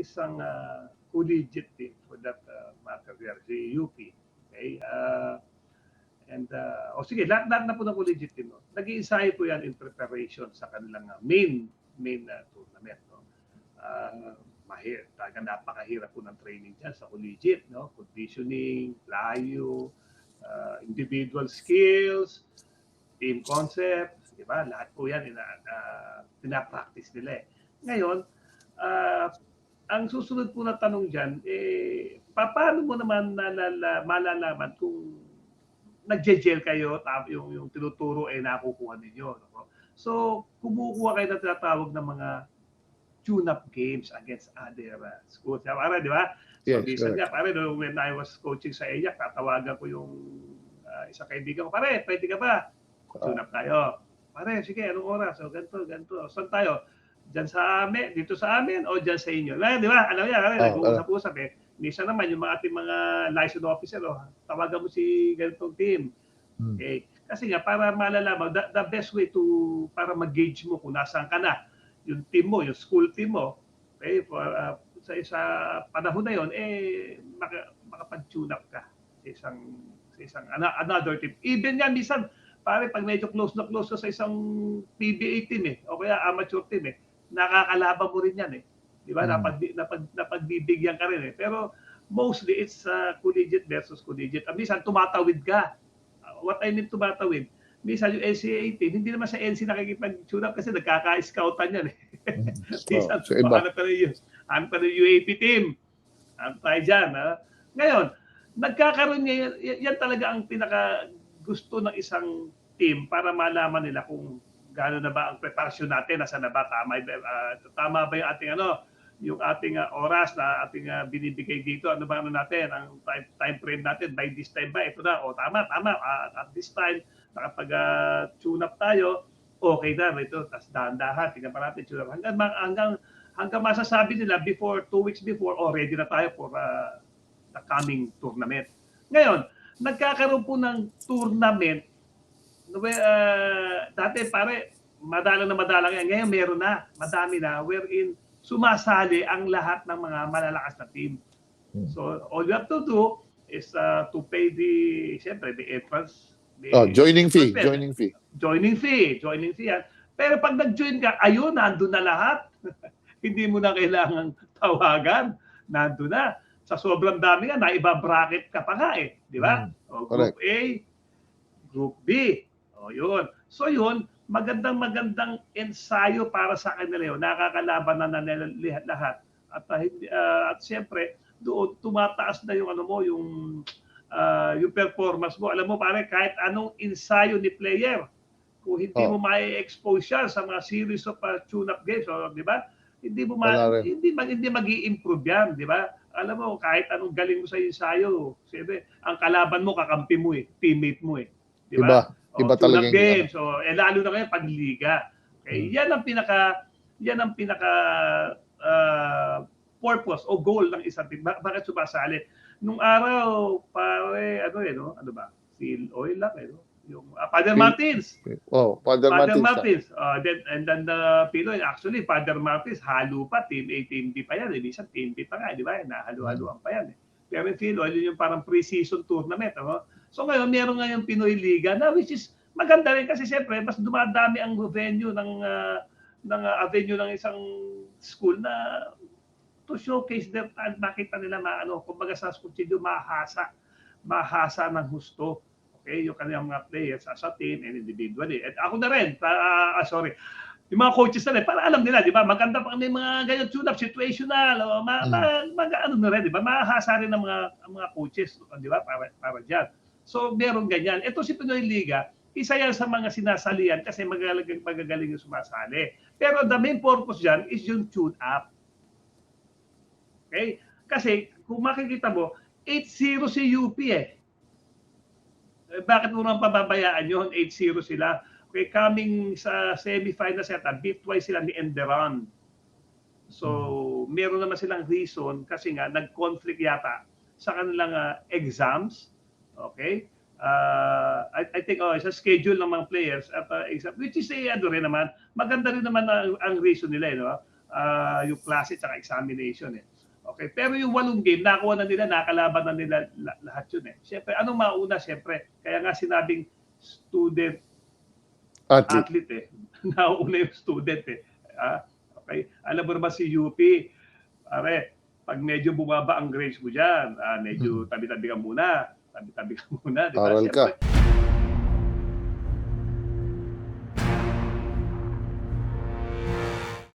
isang uh, collegiate team for that uh, matter there, si UP. Okay? Uh, and, uh, o sige, lahat, lahat na po ng collegiate team. No? Nag-iisahe po yan in preparation sa kanilang uh, main main uh, tournament. No? Uh, mahir, talaga napakahirap po ng training dyan sa collegiate. No? Conditioning, layo, uh, individual skills, team concept, di ba? Lahat po yan ina, uh, pinapractice nila eh. Ngayon, uh, ang susunod po na tanong dyan, eh, pa- paano mo naman nalala, malalaman kung nagje-gel kayo, yung, yung tinuturo ay eh, nakukuha ninyo. No? So, kumukuha kayo na tinatawag ng mga tune-up games against other uh, schools. Para, di ba? So, Yes, minsan nga, pare, no, when I was coaching sa EYAC, tatawagan ko yung uh, isang kaibigan ko, pare, pwede ka ba? Tune up tayo. Pare, sige, anong oras? O, ganito, ganito. Saan tayo? Diyan sa amin, dito sa amin, o diyan sa inyo. Eh, di ba? Alam niya, Oh, nag-uusap-usap eh. Minsan naman, yung mga ating mga license officer, oh, tawagan mo si ganitong team. Hmm. Okay? Kasi nga, para malalaman, the, the best way to, para mag-gauge mo kung nasaan ka na, yung team mo, yung school team mo, okay, for, uh, sa sa panahon na yon eh maka, makapag-tune up ka sa isang sa isang another team. Even yan minsan pare pag medyo close na close ka sa isang PBA team eh o kaya amateur team eh nakakalaban mo rin yan eh. Di ba? Mm. Napag, napag, napagbibigyan ka rin eh. Pero mostly it's uh, collegiate versus collegiate. Ah, minsan tumatawid ka. Uh, what I mean tumatawid, minsan yung NCAA team, hindi naman sa NC nakikipag-tune up kasi nagkaka-scoutan yan eh. Minsan, Oh, so iba. ano pa rin yun? Ano pa rin UAP team? Ano tayo dyan? Ha? Ngayon, nagkakaroon y- yan talaga ang pinaka gusto ng isang team para malaman nila kung gaano na ba ang preparasyon natin, nasa na ba, tama, ah, tama ba yung ating ano, yung ating ah, oras na ating ah, binibigay dito, ano ba ano natin, ang time, time frame natin, by this time ba, ito na, o tama, tama, ah, at this time, nakapag-tune up tayo, okay na, ito, tas dahan-dahan, tingnan pa natin, tune up, hanggang, hanggang, hanggang masasabi nila before, two weeks before, oh, ready na tayo for ah, the coming tournament. Ngayon, nagkakaroon po ng tournament, uh, dati pare, madalang na madalang yan. Ngayon meron na, madami na, wherein sumasali ang lahat ng mga malalakas na team. Hmm. So, all you have to do is uh, to pay the, siyempre, the entrance. The Oh, joining fee, entrance joining fee. joining fee, joining fee yan. Pero pag nag-join ka, ayun, nandun na lahat. Hindi mo na kailangan tawagan. Nandun na. Sa sobrang dami nga, naiba-bracket ka pa nga eh. Di ba? Mm, O, correct. group A, Group B. O yun. So yun, magandang magandang ensayo para sa kanila yun. Nakakalaban na nila lahat. At, uh, at siyempre, doon tumataas na yung ano mo, yung uh, yung performance mo. Alam mo pare, kahit anong ensayo ni player, kung hindi Oh. mo ma-expose siya sa mga series of uh, tune-up games, o, di ba? Hindi mo ma- hindi mag hindi magi-improve yan, di ba? Alam mo, kahit anong galing mo sa ensayo, siyempre, ang kalaban mo, kakampi mo eh, teammate mo eh. Di ba? Iba O, talaga yung- games. So, eh, lalo na ngayon, pagliga. Okay? Hmm. Yan ang pinaka, yan ang pinaka uh, purpose o goal ng isang team. Ba- bakit sumasali? Nung araw, pare, ano eh, no? Ano ba? Seal oil lang eh, no? Yung uh, Father Martins. Oh, Father, Father Martins. Martins. Uh, then, and then the Pinoy, actually, Father Martins, halo pa, Team A, Team B pa yan. Eh. Minsan Team B pa nga, di ba? Nahalo-haloan pa yan. Eh. Pero yung Pinoy, yun yung parang pre-season tournament. Ano? So ngayon, meron nga yung Pinoy Liga na which is maganda rin kasi siyempre, mas dumadami ang venue ng, uh, ng uh, venue ng isang school na to showcase their talent, makita nila maano, kumbaga sa kutsilyo mahasa, mahasa ng husto. Okay, yung kanilang mga players as a team and individually. At ako na rin, ah, ah, sorry, yung mga coaches na rin, para alam nila, di ba, maganda pa may mga ganyan tune-up, situational, o, ma, Mm. ma, mag, ano na rin, di ba, mahasa rin ng mga, ang mga coaches, di ba, para, para dyan. So, meron ganyan. Ito si Pinoy Liga, isa yan sa mga sinasalian kasi magagaling, magagaling yung sumasali. Pero the main purpose dyan is yung tune-up. Okay? Kasi kung makikita mo, 8-0 si UP eh. Eh, Bakit mo naman pababayaan yun? 8-0 sila. Okay, coming sa semifinals yata, beat twice sila ni Enderon. So, meron naman silang reason kasi nga nag-conflict yata sa kanilang ah, exams. Okay? Uh, I, I think oh, sa schedule ng mga players at uh, exam, which is eh, ano rin naman, maganda rin naman ang, ang reason nila, eh, no? ah, yung klase at examination eh. Okay, pero yung walong game, nakuha na nila, nakalaban na nila la- lahat yun eh. Siyempre, anong mauna? Siyempre, kaya nga sinabing student Athlete. athlete eh. Nauuna yung student eh. Ah, okay. Alam mo naman si UP, pare, pag medyo bumaba ang grades mo dyan, ah, medyo tabi-tabi ka muna. Tabi-tabi ka muna. Di ba? Aral ka. Siyempre,